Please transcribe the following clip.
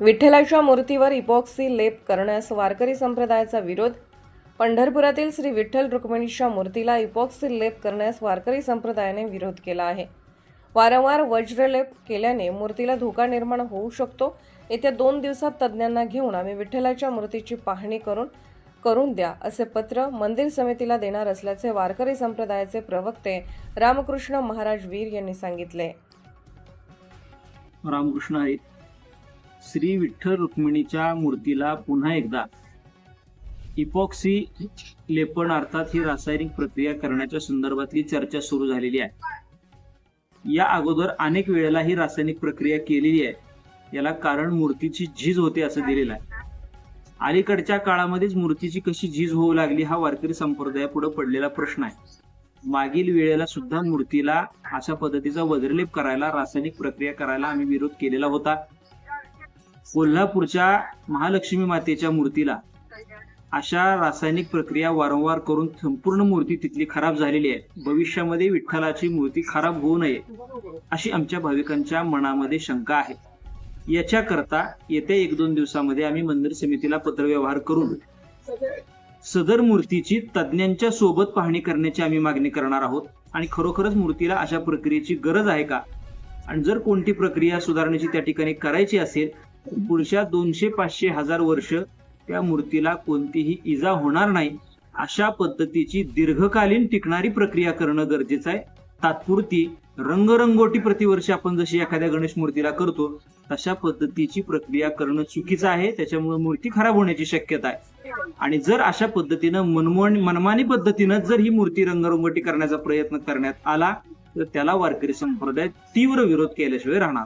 विठ्ठलाच्या मूर्तीवर इपॉक्सी लेप करण्यास वारकरी संप्रदायाचा विरोध. पंढरपुरातील श्री विठ्ठल रुक्मिणीच्या मूर्तीला इपॉक्सी लेप करण्यास वारकरी संप्रदायाने विरोध केला आहे. वारंवार वज्रलेप केल्याने मूर्तीला धोका निर्माण होऊ शकतो. येत्या दोन दिवसात तज्ज्ञांना घेऊन आम्ही विठ्ठलाच्या मूर्तीची पाहणी करून करून द्या असे पत्र मंदिर समितीला देणार असल्याचे वारकरी संप्रदायाचे प्रवक्ते रामकृष्ण महाराज वीर यांनी सांगितले. रामकृष्ण श्री विठ्ठल रुक्मिणीच्या मूर्तीला पुन्हा एकदा इपॉक्सी लेपण अर्थात ही रासायनिक प्रक्रिया करण्याच्या संदर्भातली चर्चा सुरू झालेली आहे. या अगोदर अनेक वेळेला ही रासायनिक प्रक्रिया केलेली आहे. याला कारण मूर्तीची झीज होते असं दिलेलं आहे. अलीकडच्या काळामध्येच मूर्तीची कशी झीज होऊ लागली हा वारकरी संप्रदायापुढे पडलेला प्रश्न आहे. मागील वेळेला सुद्धा मूर्तीला अशा पद्धतीचा वज्रलेप करायला रासायनिक प्रक्रिया करायला आम्ही विरोध केलेला होता. कोल्हापूरच्या महालक्ष्मी मातेच्या मूर्तीला. अशा रासायनिक प्रक्रिया वारंवार करून संपूर्ण मूर्ती तिथली खराब झालेली आहे. भविष्यामध्ये विठ्ठलाची मूर्ती खराब होऊ नये अशी आमच्या भाविकांच्या मनामध्ये शंका आहे. याच्याकरता येत्या एक दोन दिवसामध्ये आम्ही मंदिर समितीला पत्रव्यवहार करून सदर मूर्तीची तज्ज्ञांच्या सोबत पाहणी करण्याची आम्ही मागणी करणार आहोत. आणि खरोखरच मूर्तीला अशा प्रक्रियेची गरज आहे का? आणि जर कोणती प्रक्रिया सुधारण्याची त्या ठिकाणी करायची असेल पुढच्या दोनशे पाचशे हजार वर्ष त्या मूर्तीला कोणतीही इजा होणार नाही अशा पद्धतीची दीर्घकालीन टिकणारी प्रक्रिया करणं गरजेचं आहे. तात्पुरती रंगरंगोटी प्रतिवर्षी आपण जशी एखाद्या गणेश मूर्तीला करतो तशा पद्धतीची प्रक्रिया करणं चुकीचं आहे. त्याच्यामुळे मूर्ती खराब होण्याची शक्यता आहे. आणि जर अशा पद्धतीनं मनमोहन मनमानी पद्धतीनं जर ही मूर्ती रंगरंगोटी करण्याचा प्रयत्न करण्यात आला तर त्याला वारकरी संप्रदाय तीव्र विरोध केल्याशिवाय राहणार.